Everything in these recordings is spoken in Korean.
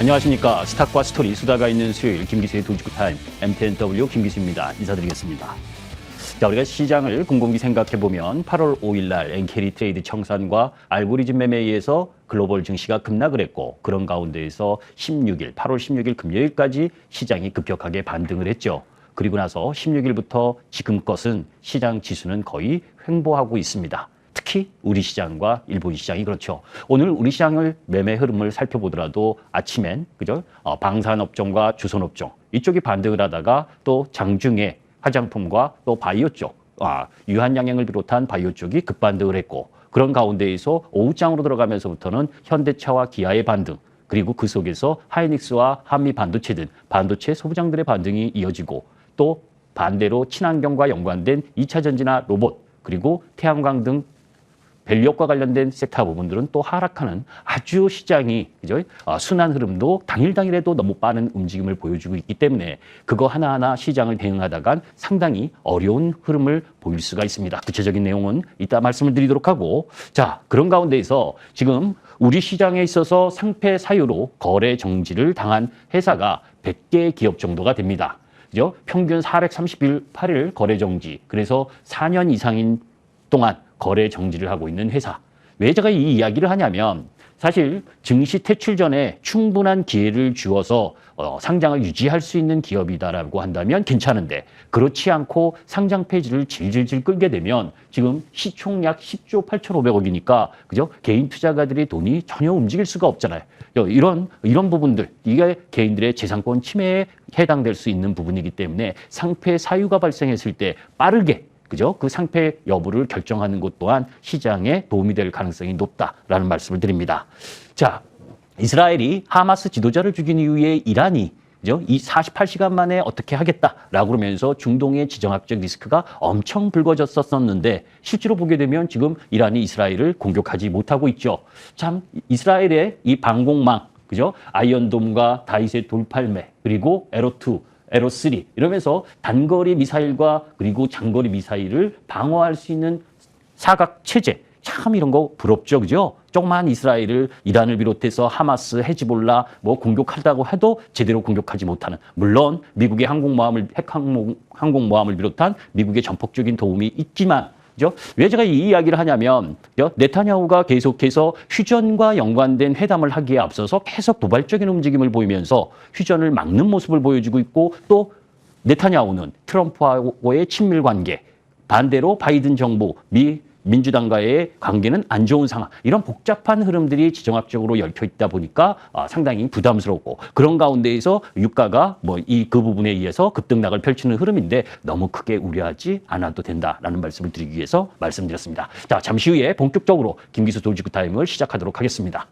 안녕하십니까. 스탁과 스토리 수다가 있는 수요일 김기수의 도지구 타임 MTNW 김기수입니다. 인사드리겠습니다. 자, 우리가 시장을 곰곰이 생각해 보면 8월 5일 날 엔캐리 트레이드 청산과 알고리즘 매매에 의해서 글로벌 증시가 급락을 했고 그런 가운데에서 16일, 8월 16일 금요일까지 시장이 급격하게 반등을 했죠. 그리고 나서 16일부터 지금껏은 시장 지수는 거의 횡보하고 있습니다. 특히 우리 시장과 일본 시장이 그렇죠. 오늘 우리 시장을 매매 흐름을 살펴보더라도 아침엔 그죠? 어, 방산업종과 주선업종 이쪽이 반등을 하다가 또 장중에 화장품과 또 바이오 쪽, 아, 유한양행을 비롯한 바이오 쪽이 급반등을 했고 그런 가운데에서 오후장으로 들어가면서부터는 현대차와 기아의 반등 그리고 그 속에서 하이닉스와 한미 반도체 등 반도체 소부장들의 반등이 이어지고 또 반대로 친환경과 연관된 2차 전지나 로봇 그리고 태양광 등 밸류업과 관련된 섹터 부분들은 또 하락하는 아주 시장이 그죠? 아, 순환 흐름도 당일 당일에도 너무 빠른 움직임을 보여주고 있기 때문에 그거 하나하나 시장을 대응하다간 상당히 어려운 흐름을 보일 수가 있습니다. 구체적인 내용은 이따 말씀을 드리도록 하고 자 그런 가운데에서 지금 우리 시장에 있어서 상패 사유로 거래 정지를 당한 회사가 100개 기업 정도가 됩니다. 그죠? 평균 438일 거래 정지. 그래서 4년 이상인 동안 거래 정지를 하고 있는 회사. 왜 제가 이 이야기를 하냐면 사실 증시 퇴출 전에 충분한 기회를 주어서 어, 상장을 유지할 수 있는 기업이다라고 한다면 괜찮은데 그렇지 않고 상장 폐지를 질질질 끌게 되면 지금 시총 약 10조 8,500억이니까 그죠? 개인 투자가들의 돈이 전혀 움직일 수가 없잖아요. 어, 이런 이런 부분들 이게 개인들의 재산권 침해에 해당될 수 있는 부분이기 때문에 상패 사유가 발생했을 때 빠르게 그죠? 그 상패 여부를 결정하는 것 또한 시장에 도움이 될 가능성이 높다라는 말씀을 드립니다. 자, 이스라엘이 하마스 지도자를 죽인 이후에 이란이 그죠? 이 48시간 만에 어떻게 하겠다라고 그러면서 중동의 지정학적 리스크가 엄청 불거졌었는데 실제로 보게 되면 지금 이란이 이스라엘을 공격하지 못하고 있죠. 참 이스라엘의 이 방공망 그죠? 아이언돔과 다이세 돌팔매 그리고 에로2 에로3 이러면서 단거리 미사일과 그리고 장거리 미사일을 방어할 수 있는 사각 체제 참 이런 거 부럽죠, 그죠? 조그만 이스라엘을 이란을 비롯해서 하마스, 헤지볼라 뭐 공격하다고 해도 제대로 공격하지 못하는 물론 미국의 항공모함을 핵항공 항공모함을 비롯한 미국의 전폭적인 도움이 있지만 왜 제가 이 이야기를 하냐면? 네타냐후가 계속해서 휴전과 연관된 회담을 하기에 앞서서 계속 도발적인 움직임을 보이면서 휴전을 막는 모습을 보여주고 있고 또 네타냐후는 트럼프하고의 친밀 관계 반대로 바이든 정부 미 민주당과의 관계는 안 좋은 상황 이런 복잡한 흐름들이 지정학적으로 얽혀 있다 보니까 아, 상당히 부담스럽고 그런 가운데에서 유가가 뭐 이 그 부분에 의해서 급등락을 펼치는 흐름인데 너무 크게 우려하지 않아도 된다라는 말씀을 드리기 위해서 말씀드렸습니다. 자 잠시 후에 본격적으로 김기수 돌지구 타임을 시작하도록 하겠습니다.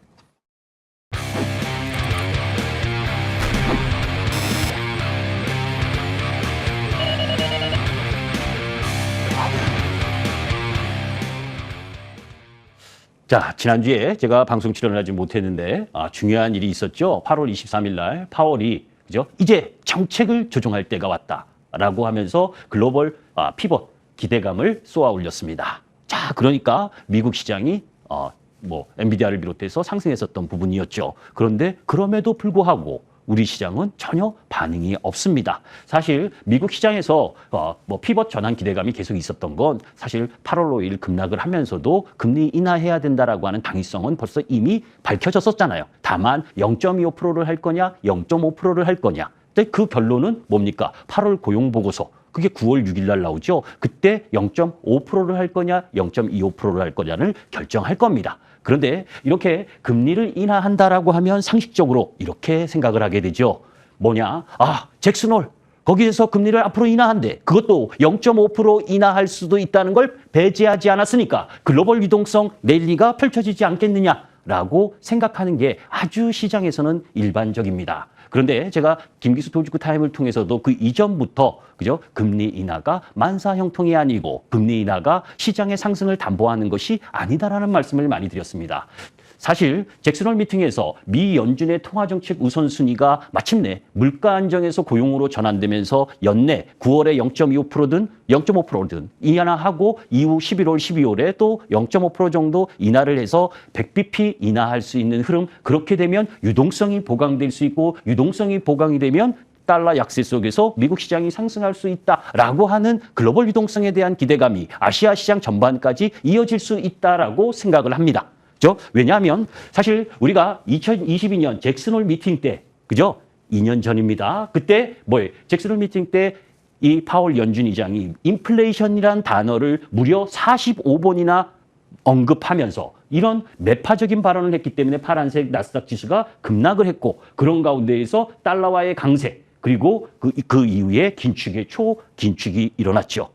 자, 지난주에 제가 방송 출연을 하지 못했는데 아, 중요한 일이 있었죠. 8월 23일 날 파월이 그죠? 이제 정책을 조정할 때가 왔다라고 하면서 글로벌 아, 피벗 기대감을 쏘아 올렸습니다. 자, 그러니까 미국 시장이 어, 뭐 엔비디아를 비롯해서 상승했었던 부분이었죠. 그런데 그럼에도 불구하고 우리 시장은 전혀 반응이 없습니다. 사실 미국 시장에서 어, 뭐 피벗 전환 기대감이 계속 있었던 건 사실 8월 5일 급락을 하면서도 금리 인하해야 된다라고 하는 당위성은 벌써 이미 밝혀졌었잖아요. 다만 0.25%를 할 거냐, 0.5%를 할 거냐. 근데 그 결론은 뭡니까? 8월 고용 보고서. 그게 9월 6일 날 나오죠. 그때 0.5%를 할 거냐, 0.25%를 할 거냐를 결정할 겁니다. 그런데 이렇게 금리를 인하한다라고 하면 상식적으로 이렇게 생각을 하게 되죠. 뭐냐? 아, 잭슨홀. 거기에서 금리를 앞으로 인하한대. 그것도 0.5% 인하할 수도 있다는 걸 배제하지 않았으니까 글로벌 유동성 랠리가 펼쳐지지 않겠느냐라고 생각하는 게 아주 시장에서는 일반적입니다. 그런데 제가 김기수 도지구 타임을 통해서도 그 이전부터 그죠 금리 인하가 만사 형통이 아니고 금리 인하가 시장의 상승을 담보하는 것이 아니다라는 말씀을 많이 드렸습니다. 사실 잭슨홀 미팅에서 미 연준의 통화 정책 우선순위가 마침내 물가 안정에서 고용으로 전환되면서 연내 9월에 0.25%든 0.5%든 인하하고 이후 11월, 12월에 또 0.5% 정도 인하를 해서 100bp 인하할 수 있는 흐름 그렇게 되면 유동성이 보강될 수 있고 유동성이 보강이 되면 달러 약세 속에서 미국 시장이 상승할 수 있다라고 하는 글로벌 유동성에 대한 기대감이 아시아 시장 전반까지 이어질 수 있다라고 생각을 합니다. 그죠? 왜냐하면 사실 우리가 2022년 잭슨홀 미팅 때, 그죠? 2년 전입니다. 그때 뭐예요? 잭슨홀 미팅 때 이 파월 연준 의장이 인플레이션이란 단어를 무려 45번이나 언급하면서 이런 매파적인 발언을 했기 때문에 파란색 나스닥 지수가 급락을 했고 그런 가운데에서 달러와의 강세 그리고 그, 그 이후에 긴축의 초긴축이 일어났죠.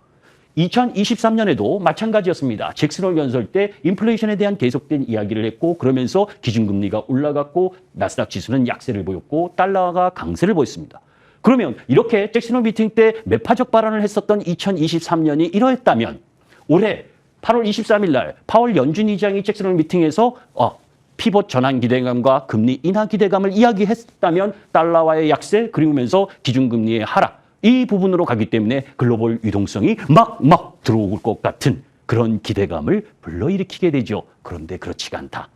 2023년에도 마찬가지였습니다. 잭슨홀 연설 때 인플레이션에 대한 계속된 이야기를 했고 그러면서 기준금리가 올라갔고 나스닥 지수는 약세를 보였고 달러가 강세를 보였습니다. 그러면 이렇게 잭슨홀 미팅 때 매파적 발언을 했었던 2023년이 이러했다면 올해 8월 23일 날 파월 연준 의장이 잭슨홀 미팅에서 어, 피벗 전환 기대감과 금리 인하 기대감을 이야기했다면 달러와의 약세 그리고면서 기준금리의 하락 이 부분으로 가기 때문에 글로벌 유동성이 막 막 들어올 것 같은 그런 기대감을 불러일으키게 되죠. 그런데 그렇지가 않다.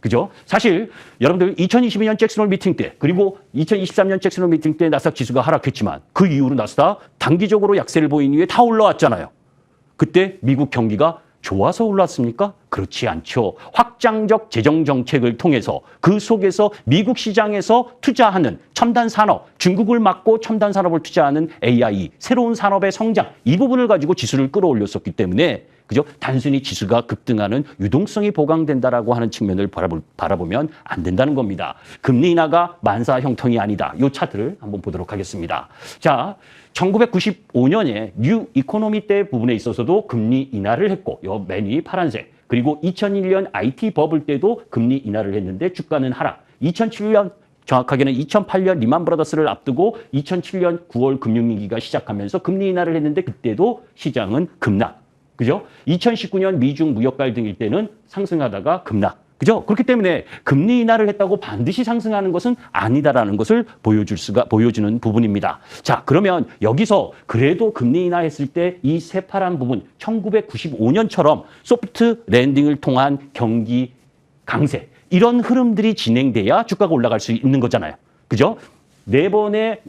그죠? 사실 여러분들 2022년 잭슨홀 미팅 때 그리고 2023년 잭슨홀 미팅 때 나스닥 지수가 하락했지만 그 이후로 나스닥 단기적으로 약세를 보인 이후에 다 올라왔잖아요. 그때 미국 경기가 좋아서 올랐습니까? 그렇지 않죠. 확장적 재정 정책을 통해서 그 속에서 미국 시장에서 투자하는 첨단 산업, 중국을 막고 첨단 산업을 투자하는 AI, 새로운 산업의 성장 이 부분을 가지고 지수를 끌어올렸었기 때문에 그죠? 단순히 지수가 급등하는 유동성이 보강된다라고 하는 측면을 바라보, 바라보면 안 된다는 겁니다. 금리 인하가 만사 형통이 아니다. 이 차트를 한번 보도록 하겠습니다. 자, 1995년에 뉴 이코노미 때 부분에 있어서도 금리 인하를 했고, 요 맨위 파란색. 그리고 2001년 IT 버블 때도 금리 인하를 했는데 주가는 하락. 2007년 정확하게는 2008년 리만 브라더스를 앞두고 2007년 9월 금융위기가 시작하면서 금리 인하를 했는데 그때도 시장은 급락. 그죠? 2019년 미중 무역 갈등일 때는 상승하다가 급락. 그죠? 그렇기 때문에 금리 인하를 했다고 반드시 상승하는 것은 아니다라는 것을 보여줄 수가, 보여주는 부분입니다. 자, 그러면 여기서 그래도 금리 인하했을 때 이 새파란 부분, 1995년처럼 소프트 랜딩을 통한 경기 강세, 이런 흐름들이 진행돼야 주가가 올라갈 수 있는 거잖아요. 그죠? 네 번의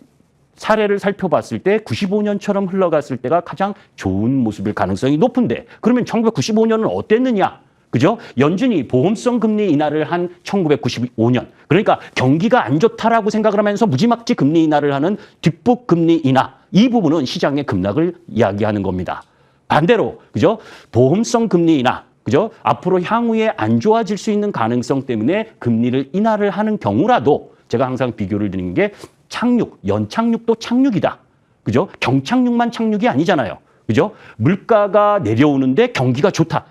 사례를 살펴봤을 때 95년처럼 흘러갔을 때가 가장 좋은 모습일 가능성이 높은데 그러면 1995년은 어땠느냐? 그죠? 연준이 보험성 금리 인하를 한 1995년. 그러니까 경기가 안 좋다라고 생각을 하면서 무지막지 금리 인하를 하는 뒷북 금리 인하. 이 부분은 시장의 급락을 이야기하는 겁니다. 반대로, 그죠? 보험성 금리 인하. 그죠? 앞으로 향후에 안 좋아질 수 있는 가능성 때문에 금리를 인하를 하는 경우라도 제가 항상 비교를 드리는 게 착륙, 연착륙도 착륙이다. 그죠? 경착륙만 착륙이 아니잖아요. 그죠? 물가가 내려오는데 경기가 좋다.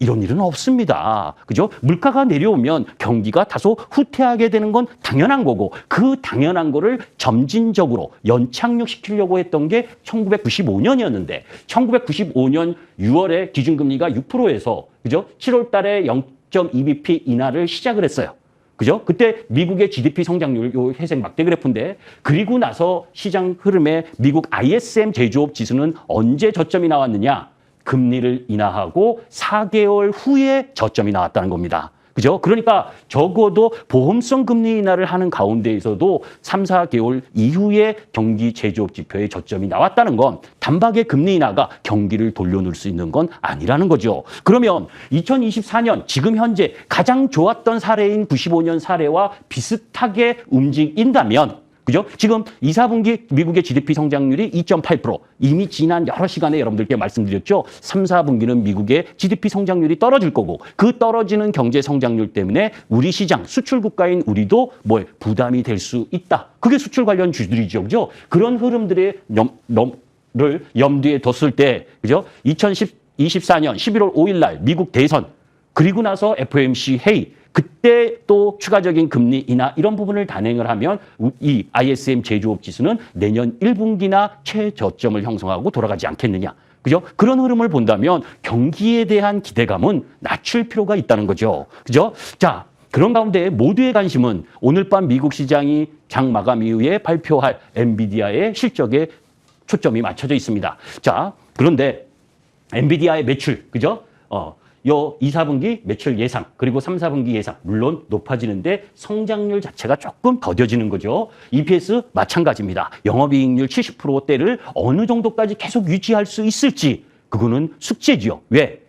이런 일은 없습니다. 그죠? 물가가 내려오면 경기가 다소 후퇴하게 되는 건 당연한 거고 그 당연한 거를 점진적으로 연착륙시키려고 했던 게 1995년이었는데 1995년 6월에 기준금리가 6%에서 그죠? 7월 달에 0.2bp 인하를 시작을 했어요. 그죠? 그때 미국의 GDP 성장률, 요 회색 막대 그래프인데, 그리고 나서 시장 흐름에 미국 ISM 제조업 지수는 언제 저점이 나왔느냐? 금리를 인하하고 4개월 후에 저점이 나왔다는 겁니다. 그죠? 그러니까 적어도 보험성 금리 인하를 하는 가운데에서도 3, 4개월 이후에 경기 제조업 지표의 저점이 나왔다는 건 단박에 금리 인하가 경기를 돌려놓을 수 있는 건 아니라는 거죠. 그러면 2024년 지금 현재 가장 좋았던 사례인 95년 사례와 비슷하게 움직인다면 그죠? 지금 2, 4분기 미국의 GDP 성장률이 2.8% 이미 지난 여러 시간에 여러분들께 말씀드렸죠. 3, 4분기는 미국의 GDP 성장률이 떨어질 거고 그 떨어지는 경제 성장률 때문에 우리 시장 수출 국가인 우리도 뭐 부담이 될 수 있다. 그게 수출 관련 주들이죠. 그죠? 그런 흐름들의 염, 를 염두에 뒀을 때 그죠? 2024년 11월 5일 날 미국 대선 그리고 나서 FOMC 회의 그때 또 추가적인 금리 인하 이런 부분을 단행을 하면 이 ISM 제조업 지수는 내년 1분기나 최저점을 형성하고 돌아가지 않겠느냐. 그죠? 그런 흐름을 본다면 경기에 대한 기대감은 낮출 필요가 있다는 거죠. 그죠? 자, 그런 가운데 모두의 관심은 오늘 밤 미국 시장이 장 마감 이후에 발표할 엔비디아의 실적에 초점이 맞춰져 있습니다. 자, 그런데 엔비디아의 매출, 그죠? 어, 요 2, 4분기 매출 예상, 그리고 3, 4분기 예상, 물론 높아지는데 성장률 자체가 조금 더뎌지는 거죠. EPS 마찬가지입니다. 영업이익률 70%대를 어느 정도까지 계속 유지할 수 있을지, 그거는 숙제지요. 왜?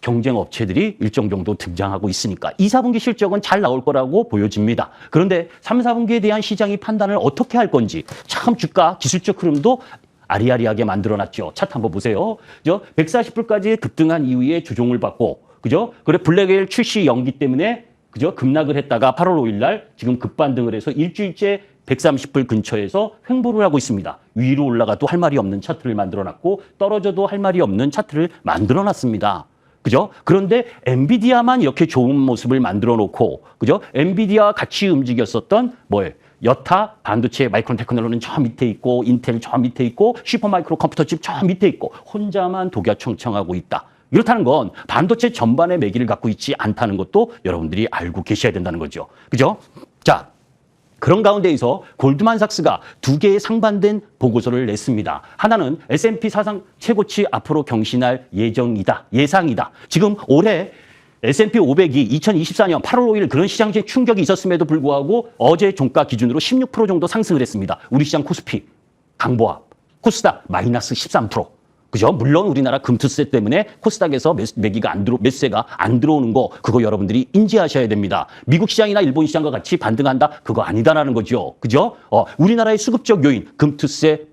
경쟁 업체들이 일정 정도 등장하고 있으니까 2, 4분기 실적은 잘 나올 거라고 보여집니다. 그런데 3, 4분기에 대한 시장이 판단을 어떻게 할 건지 참 주가 기술적 흐름도 아리아리하게 만들어놨죠. 차트 한번 보세요. 저 140불까지 급등한 이후에 조종을 받고 그죠? 그래 블랙웨일 출시 연기 때문에 그죠? 급락을 했다가 8월 5일 날 지금 급반등을 해서 일주일째 130불 근처에서 횡보를 하고 있습니다. 위로 올라가도 할 말이 없는 차트를 만들어 놨고 떨어져도 할 말이 없는 차트를 만들어 놨습니다. 그죠? 그런데 엔비디아만 이렇게 좋은 모습을 만들어 놓고, 그죠? 엔비디아와 같이 움직였었던 뭐예요? 여타 반도체 마이크론 테크놀로는 저 밑에 있고, 인텔 저 밑에 있고, 슈퍼마이크로 컴퓨터 칩 저 밑에 있고, 혼자만 독야청청하고 있다. 이렇다는 건 반도체 전반의 매기를 갖고 있지 않다는 것도 여러분들이 알고 계셔야 된다는 거죠. 그죠? 자, 그런 가운데에서 골드만삭스가 두 개의 상반된 보고서를 냈습니다. 하나는 S&P 사상 최고치 앞으로 경신할 예정이다. 예상이다. 지금 올해 S&P 500이 2024년 8월 5일 그런 시장적 충격이 있었음에도 불구하고 어제 종가 기준으로 16% 정도 상승을 했습니다. 우리 시장 코스피, 강보합, 코스닥 마이너스 13%. 그죠? 물론 우리나라 금투세 때문에 코스닥에서 매- 매기가 안 들어, 매수세가 안 들어오는 거, 그거 여러분들이 인지하셔야 됩니다. 미국 시장이나 일본 시장과 같이 반등한다? 그거 아니다라는 거죠. 그죠? 어, 우리나라의 수급적 요인, 금투세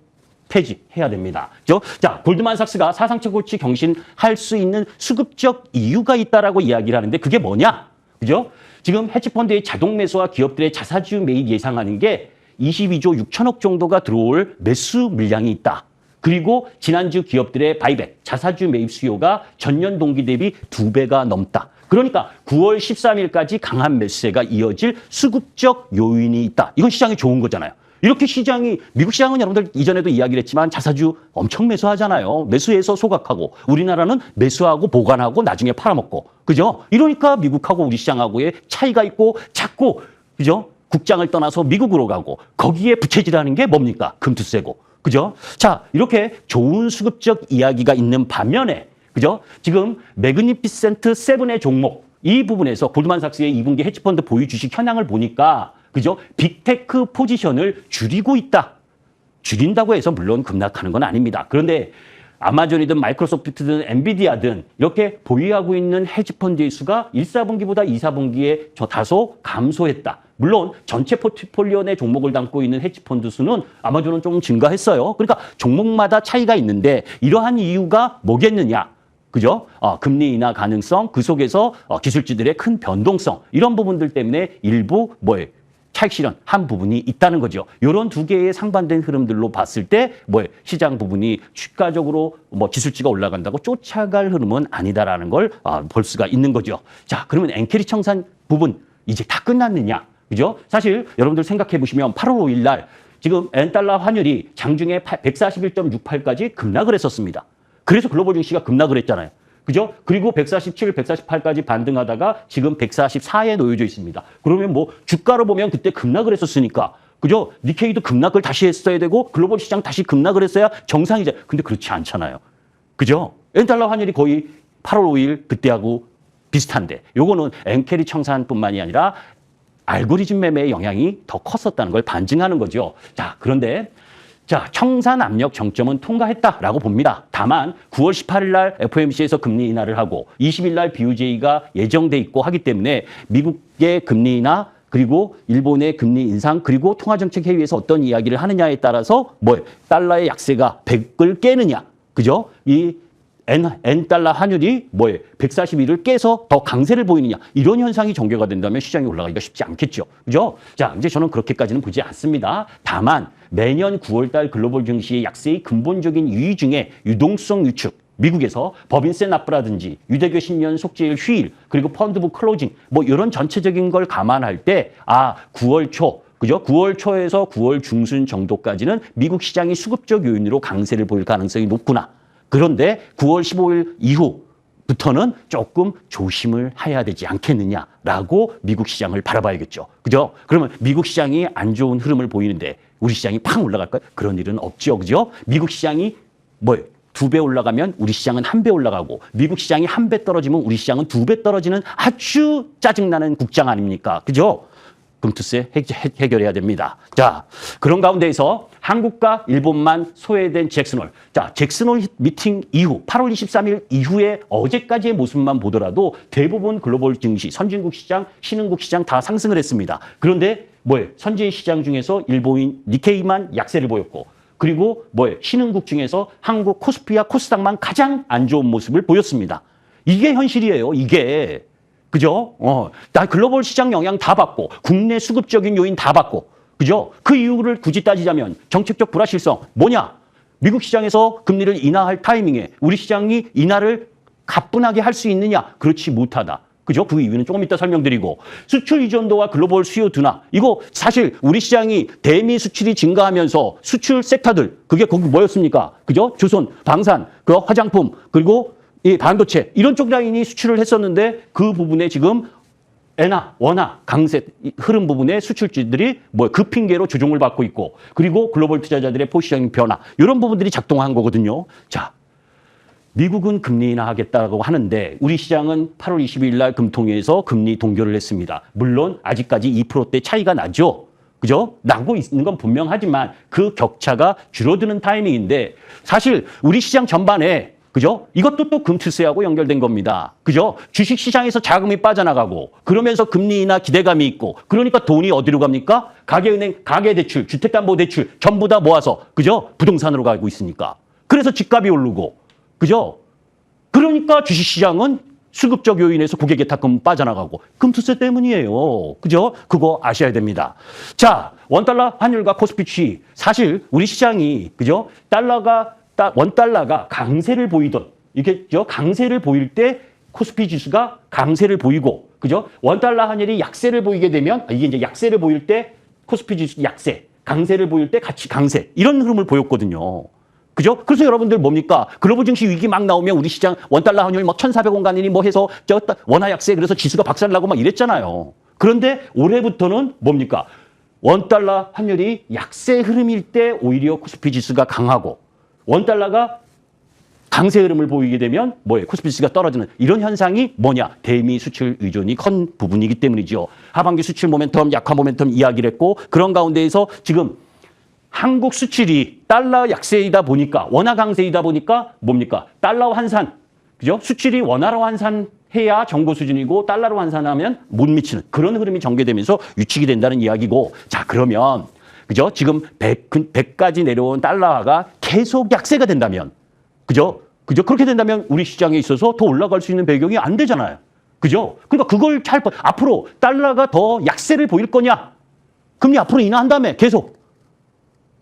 폐지해야 됩니다. 그죠? 자, 골드만 삭스가 사상 최고치 경신할 수 있는 수급적 이유가 있다라고 이야기를 하는데 그게 뭐냐? 그죠? 지금 헤지펀드의 자동 매수와 기업들의 자사주 매입 예상하는 게 22조 6천억 정도가 들어올 매수 물량이 있다. 그리고 지난주 기업들의 바이백, 자사주 매입 수요가 전년 동기 대비 두 배가 넘다. 그러니까 9월 13일까지 강한 매수세가 이어질 수급적 요인이 있다. 이건 시장에 좋은 거잖아요. 이렇게 시장이 미국 시장은 여러분들 이전에도 이야기를 했지만 자사주 엄청 매수하잖아요. 매수해서 소각하고 우리나라는 매수하고 보관하고 나중에 팔아먹고 그죠? 이러니까 미국하고 우리 시장하고의 차이가 있고 자꾸 그죠? 국장을 떠나서 미국으로 가고 거기에 부채질하는 게 뭡니까? 금투세고 그죠? 자 이렇게 좋은 수급적 이야기가 있는 반면에 그죠? 지금 매그니피센트 세븐의 종목 이 부분에서 골드만삭스의 2분기 헤지펀드 보유 주식 현황을 보니까 그죠? 빅테크 포지션을 줄이고 있다. 줄인다고 해서 물론 급락하는 건 아닙니다. 그런데 아마존이든 마이크로소프트든 엔비디아든 이렇게 보유하고 있는 헤지펀드의 수가 1, 4분기보다 2, 4분기에 저 다소 감소했다. 물론 전체 포트폴리오 내 종목을 담고 있는 헤지펀드 수는 아마존은 좀 증가했어요. 그러니까 종목마다 차이가 있는데 이러한 이유가 뭐겠느냐? 그죠? 어, 금리 인하 가능성, 그 속에서 어, 기술주들의 큰 변동성 이런 부분들 때문에 일부 뭐에 차익 실현 한 부분이 있다는 거죠. 이런 두 개의 상반된 흐름들로 봤을 때뭐 시장 부분이 주가적으로 뭐 기술지가 올라간다고 쫓아갈 흐름은 아니다라는 걸 볼 수가 있는 거죠. 자, 그러면 엔캐리 청산 부분 이제 다 끝났느냐? 그죠? 사실 여러분들 생각해 보시면 8월 5일 날 지금 엔달러 환율이 장중에 141.68까지 급락을 했었습니다. 그래서 글로벌 증시가 급락을 했잖아요. 그죠? 그리고 147, 148까지 반등하다가 지금 144에 놓여져 있습니다. 그러면 뭐 주가로 보면 그때 급락을 했었으니까 그죠? 니케이도 급락을 다시 했어야 되고 글로벌 시장 다시 급락을 했어야 정상이죠. 근데 그렇지 않잖아요. 그죠? 엔달러 환율이 거의 8월 5일 그때하고 비슷한데 요거는 엔캐리 청산뿐만이 아니라 알고리즘 매매의 영향이 더 컸었다는 걸 반증하는 거죠. 자, 그런데 자, 청산 압력 정점은 통과했다라고 봅니다. 다만 9월 18일 날 FOMC에서 금리 인하를 하고 20일 날 BOJ가 예정돼 있고 하기 때문에 미국의 금리 인하 그리고 일본의 금리 인상 그리고 통화정책 회의에서 어떤 이야기를 하느냐에 따라서 뭐 달러의 약세가 100을 깨느냐 그죠? 이 N, N 달러 환율이 뭐예요? 141을 깨서 더 강세를 보이느냐. 이런 현상이 전개가 된다면 시장이 올라가기가 쉽지 않겠죠. 그죠? 자, 이제 저는 그렇게까지는 보지 않습니다. 다만 매년 9월 달 글로벌 증시의 약세의 근본적인 이유 중에 유동성 유축, 미국에서 법인세 납부라든지 유대교 신년 속죄일 휴일 그리고 펀드부 클로징 뭐 이런 전체적인 걸 감안할 때 아 9월 초 그죠? 9월 초에서 9월 중순 정도까지는 미국 시장이 수급적 요인으로 강세를 보일 가능성이 높구나. 그런데 9월 15일 이후 부터는 조금 조심을 해야 되지 않겠느냐라고 미국 시장을 바라봐야겠죠. 그죠? 그러면 미국 시장이 안 좋은 흐름을 보이는데 우리 시장이 팍 올라갈까요? 그런 일은 없죠. 그죠? 미국 시장이 뭐두배 올라가면 우리 시장은 한 배 올라가고 미국 시장이 한 배 떨어지면 우리 시장은 두 배 떨어지는 아주 짜증나는 국장 아닙니까? 그죠? 금투세 해결해야 됩니다. 자, 그런 가운데에서 한국과 일본만 소외된 잭슨홀. 자, 잭슨홀 미팅 이후 8월 23일 이후에 어제까지의 모습만 보더라도 대부분 글로벌 증시, 선진국 시장, 신흥국 시장 다 상승을 했습니다. 그런데 뭐예요? 선진 시장 중에서 일본인 니케이만 약세를 보였고 그리고 뭐예요? 신흥국 중에서 한국 코스피와 코스닥만 가장 안 좋은 모습을 보였습니다. 이게 현실이에요. 이게. 그죠? 어, 나 글로벌 시장 영향 다 받고, 국내 수급적인 요인 다 받고, 그죠? 그 이유를 굳이 따지자면 정책적 불확실성 뭐냐? 미국 시장에서 금리를 인하할 타이밍에 우리 시장이 인하를 가뿐하게 할 수 있느냐? 그렇지 못하다. 그죠? 그 이유는 조금 이따 설명드리고 수출 의존도와 글로벌 수요 둔화 이거 사실 우리 시장이 대미 수출이 증가하면서 수출 섹터들 그게 거기 뭐였습니까? 그죠? 조선, 방산, 그 화장품 그리고 이 반도체 이런 쪽 라인이 수출을 했었는데 그 부분에 지금 엔화, 원화, 강세 이 흐름 부분의 수출주들이 뭐 급핑계로 조종을 받고 있고 그리고 글로벌 투자자들의 포시장 변화 이런 부분들이 작동한 거거든요. 자, 미국은 금리 인하하겠다고 하는데 우리 시장은 8월 22일 날 금통위에서 금리 동결을 했습니다. 물론 아직까지 2%대 차이가 나죠. 그죠? 나고 있는 건 분명하지만 그 격차가 줄어드는 타이밍인데 사실 우리 시장 전반에 그죠? 이것도 또 금투세하고 연결된 겁니다. 그죠? 주식 시장에서 자금이 빠져나가고 그러면서 금리 인하 기대감이 있고 그러니까 돈이 어디로 갑니까? 가계은행, 가계대출, 주택담보대출 전부 다 모아서 그죠? 부동산으로 가고 있으니까. 그래서 집값이 오르고 그죠? 그러니까 주식 시장은 수급적 요인에서 고객의 탁금 빠져나가고 금투세 때문이에요. 그죠? 그거 아셔야 됩니다. 자, 원달러 환율과 코스피 추이. 사실 우리 시장이 그죠? 달러가 따- 원달러가 강세를 보이던 이게 저 강세를 보일 때 코스피 지수가 강세를 보이고 그죠? 원달러 환율이 약세를 보이게 되면 아, 이게 이제 약세를 보일 때 코스피 지수 약세, 강세를 보일 때 같이 강세 이런 흐름을 보였거든요. 그죠? 그래서 여러분들 뭡니까? 글로벌 증시 위기 막 나오면 우리 시장 원달러 환율 막 1,400원 가느니 뭐 해서 저 따- 원화 약세 그래서 지수가 박살나고 막 이랬잖아요. 그런데 올해부터는 뭡니까? 원달러 환율이 약세 흐름일 때 오히려 코스피 지수가 강하고 원달러가 강세 흐름을 보이게 되면 뭐예요? 코스피 지수가 떨어지는 이런 현상이 뭐냐? 대미 수출 의존이 큰 부분이기 때문이죠. 하반기 수출 모멘텀, 약화 모멘텀 이야기를 했고 그런 가운데에서 지금 한국 수출이 달러 약세이다 보니까 원화 강세이다 보니까 뭡니까? 달러 환산. 그죠? 수출이 원화로 환산해야 정고 수준이고 달러로 환산하면 못 미치는 그런 흐름이 전개되면서 유축이 된다는 이야기고 자, 그러면 그죠? 지금 100, 100까지 내려온 달러가 계속 약세가 된다면 그죠? 그죠? 그렇게 된다면 우리 시장에 있어서 더 올라갈 수 있는 배경이 안 되잖아요. 그죠? 그러니까 그걸 잘 봐. 앞으로 달러가 더 약세를 보일 거냐? 금리 앞으로 인하한 다음에 계속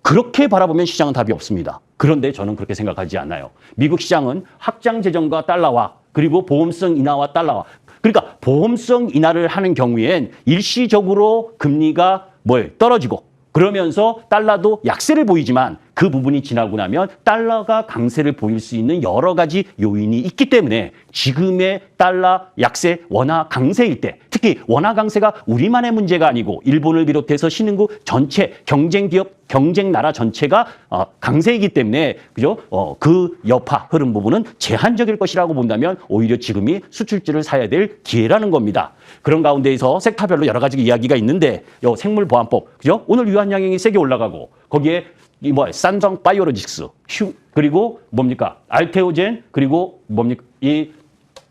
그렇게 바라보면 시장은 답이 없습니다. 그런데 저는 그렇게 생각하지 않아요. 미국 시장은 확장 재정과 달러와 그리고 보험성 인하와 달러와 그러니까 보험성 인하를 하는 경우엔 일시적으로 금리가 뭘 떨어지고 그러면서 달러도 약세를 보이지만 그 부분이 지나고 나면 달러가 강세를 보일 수 있는 여러 가지 요인이 있기 때문에 지금의 달러 약세 원화 강세일 때 특히 원화 강세가 우리만의 문제가 아니고 일본을 비롯해서 신흥국 전체 경쟁 기업 경쟁 나라 전체가 어, 강세이기 때문에 그죠? 어, 그 여파 흐름 부분은 제한적일 것이라고 본다면 오히려 지금이 수출지를 사야 될 기회라는 겁니다. 그런 가운데에서 섹터별로 여러 가지 이야기가 있는데 요 생물보안법 그죠? 오늘 유한양행이 세게 올라가고 거기에 이 뭐 산성 바이오로직스 휴 그리고 뭡니까 알테오젠 그리고 뭡니까 이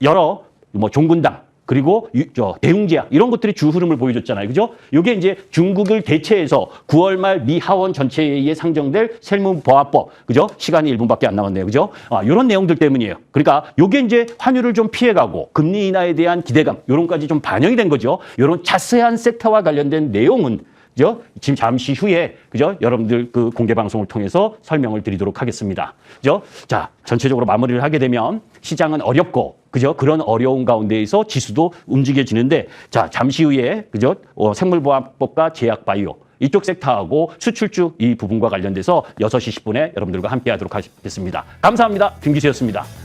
여러 뭐 종군당 그리고 유, 저 대웅제약 이런 것들이 주 흐름을 보여줬잖아요. 그죠? 이게 이제 중국을 대체해서 9월 말 미 하원 전체에 상정될 세무보안법. 그죠? 시간이 1분밖에 안 남았네요. 그죠? 아, 이런 내용들 때문이에요. 그러니까 요게 이제 환율을 좀 피해가고 금리 인하에 대한 기대감 요런까지 좀 반영이 된 거죠. 요런 자세한 섹터와 관련된 내용은 그죠? 지금 잠시 후에 그죠? 여러분들 그 공개 방송을 통해서 설명을 드리도록 하겠습니다. 그죠? 자, 전체적으로 마무리를 하게 되면 시장은 어렵고 그죠? 그런 어려운 가운데에서 지수도 움직여지는데 자, 잠시 후에 그죠? 어, 생물보안법과 제약 바이오 이쪽 섹터하고 수출주 이 부분과 관련돼서 6시 10분에 여러분들과 함께 하도록 하겠습니다. 감사합니다. 김기수였습니다.